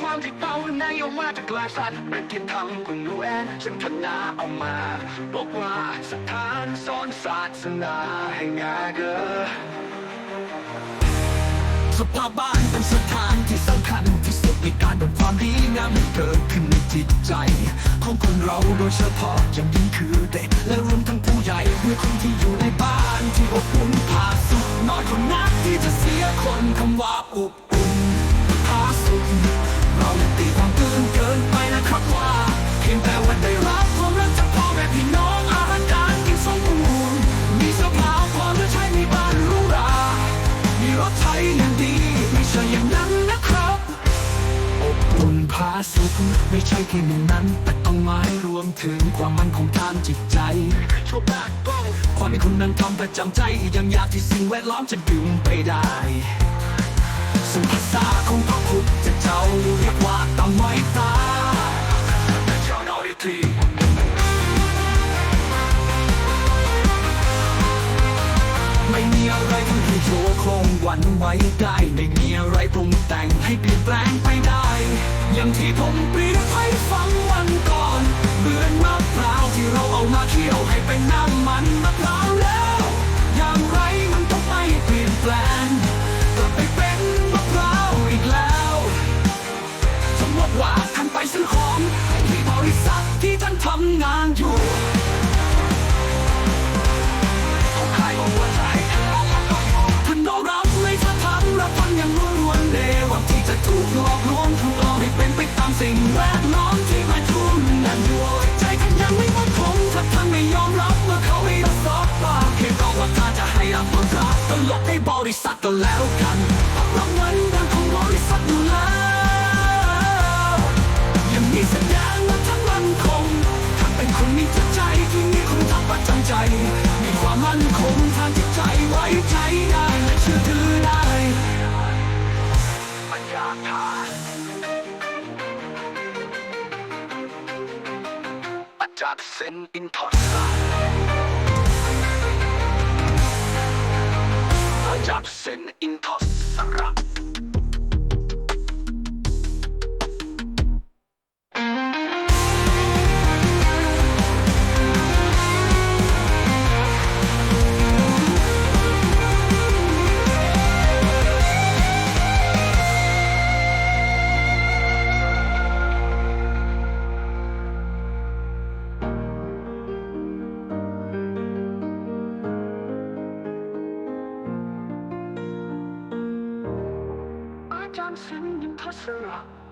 ความที่เป้านายออกมาจากกลางสัตว์เป็นทิศทางของนูแอนฉันทนาเอามาบอกว่าสถานสอนศาสนาให้งาเกอสภาพบ้านเป็นสถานที่สำคัญที่สุดในการเป็นความดีงามที่เกิดขึ้นในจิตใจ ของคนเราโดยเฉพาะอย่างยิ่งคือเด็ก และรวมทั้งผู้ใหญ่เมื่อคนที่อยู่ในบ้านที่อบอุ่นผาสุขน้อยคนนักที่จะเสียคนคำว่าอบ ผาสุขไม่ใช่แค่หนึ่งนั้น แต่ต้องหมายรวมถึงความมั่นคงทางจิตใจความที่คุณนั้นทำประจำใจยังอยากที่สิ่งแวดล้อมจะดึงไปได้ ไม่มีอะไรทำให้โชว์คงหวั่นไหวได้ไม่มีอะไรปรุงแต่งให้เปลี่ยนแปลงไปได้ อย่างที่ผมเปรียบให้ฟังวันก่อนเหมือนมะพร้าวที่เราเอามาเคี่ยวให้เป็นน้ำมันมะพร้าวแล้ว หลอกลวงถูกหลอกให้เป็นไปตามสิ่งแวดล้อมที่มาทุ่มนั่นด้วยใจท่านยังไม่มั่นคงถ้าท่านไม่ยอมรับเมื่อเขาไม่รับสอบปากเพียงก็ว่าท่านจะให้รับความรักตลกให้บริษัทก็แล้วกันรับเงินเดือนของบริษัทอยู่แล้ว อาจารย์เซนอินทอสอาจารย์เซนอินทอสระ อาจาร